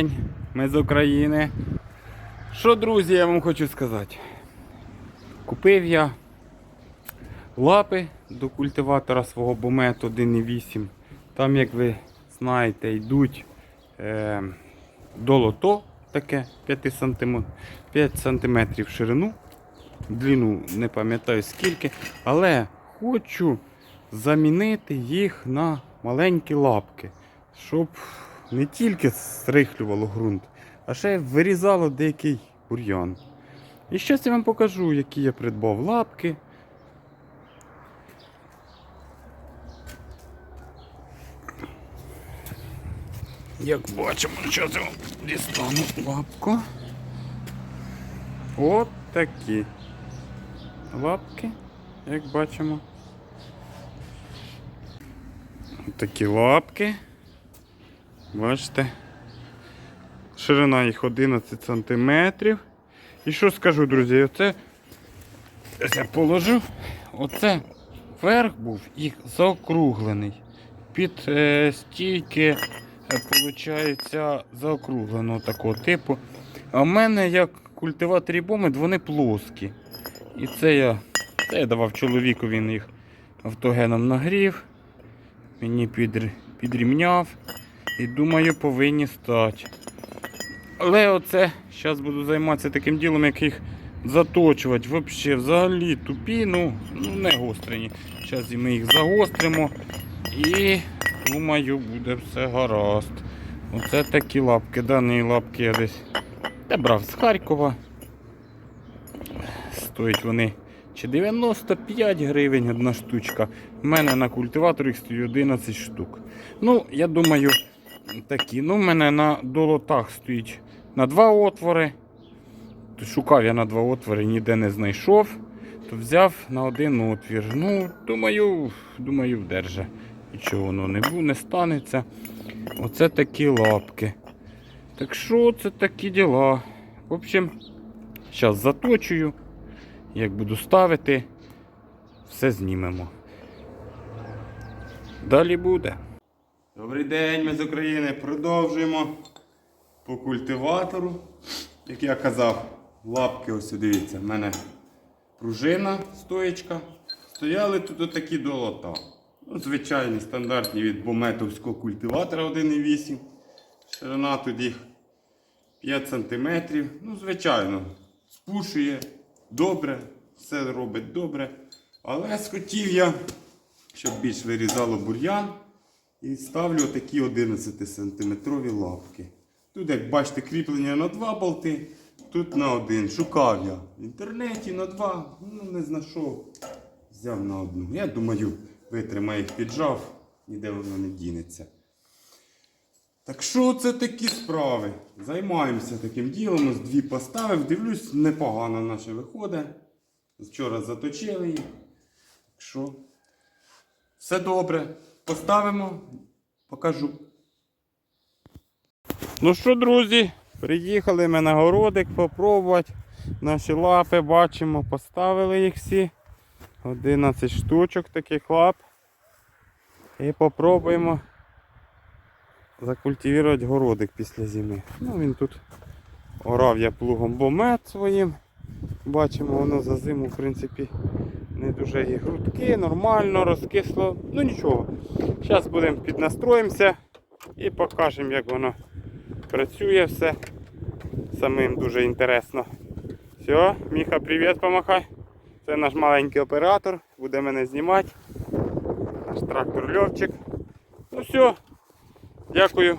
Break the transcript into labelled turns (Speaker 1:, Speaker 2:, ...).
Speaker 1: день, ми з України. Що, друзі, я вам хочу сказати? Купив я лапи до культиватора свого Бомет 1.8. Там, як ви знаєте, йдуть е, долото таке 5 см, 5 см в ширину. Длину не пам'ятаю скільки, але хочу замінити їх на маленькі лапки, щоб не тільки стрихлювало ґрунт, а ще й вирізало деякий бур'ян. І зараз я вам покажу, які я придбав лапки. Як бачимо, що це дістану лапку. От такі лапки, як бачимо. Такі лапки. Бачите? Ширина їх 11 см. І що скажу, друзі, оце я положив. Оце верх був їх заокруглений. Під е, стійки, виходить, заокругленого такого типу. А в мене як культиваторі бомет, вони плоскі. І це я, це я давав чоловіку, він їх автогеном нагрів. Мені підр- підрівняв. І думаю, повинні стати. Але оце зараз буду займатися таким ділом, як їх заточувати. Взагалі, взагалі тупі, ну, ну не гострені. Зараз ми їх загостримо і думаю, буде все гаразд. Оце такі лапки. Дані лапки я десь та брав з Харкова. Стоять вони чи 95 гривень одна штучка. У мене на культиваторі стоїть 11 штук. Ну, я думаю, такі. Ну, в мене на долотах стоїть на два отвори. То шукав я на два отвори, ніде не знайшов. То взяв на один отвір. Ну, думаю, думаю, вдерже. Нічого воно не буде, не станеться. Оце такі лапки. Так що це такі діла. В общем, зараз заточую. Як буду ставити, все знімемо. Далі буде. Добрий день, ми з України. Продовжуємо по культиватору. Як я казав, лапки ось дивіться, в мене пружина, стоєчка. Стояли тут такі долота. Ну, звичайні стандартні від бометовського культиватора 1,8. Ширина тут їх 5 см. Ну, звичайно, спушує добре, все робить добре. Але схотів я, щоб більш вирізало бур'ян. І ставлю такі 11 сантиметрові лапки. Тут, як бачите, кріплення на два болти, тут на один. Шукав я в інтернеті на два, ну не знайшов. Взяв на одну. Я думаю, витримає їх піджав, ніде воно не дінеться. Так що це такі справи? Займаємося таким ділом. Ось дві поставив. Дивлюсь, непогано наче виходить. Вчора заточили їх. Так що все добре. Поставимо, покажу. Ну що, друзі, приїхали ми на городик попробувати. Наші лапи бачимо, поставили їх всі. 11 штучок таких лап. І попробуємо закультивувати городик після зими. Ну він тут орав я плугом бомет своїм. Бачимо, воно за зиму, в принципі, не дуже і грудки, нормально, розкисло. Ну нічого. Зараз будемо піднастроїмося і покажемо, як воно працює все. Самим дуже інтересно. Все, Міха, привіт, помахай. Це наш маленький оператор, буде мене знімати. Наш трактор Льовчик. Ну все, дякую.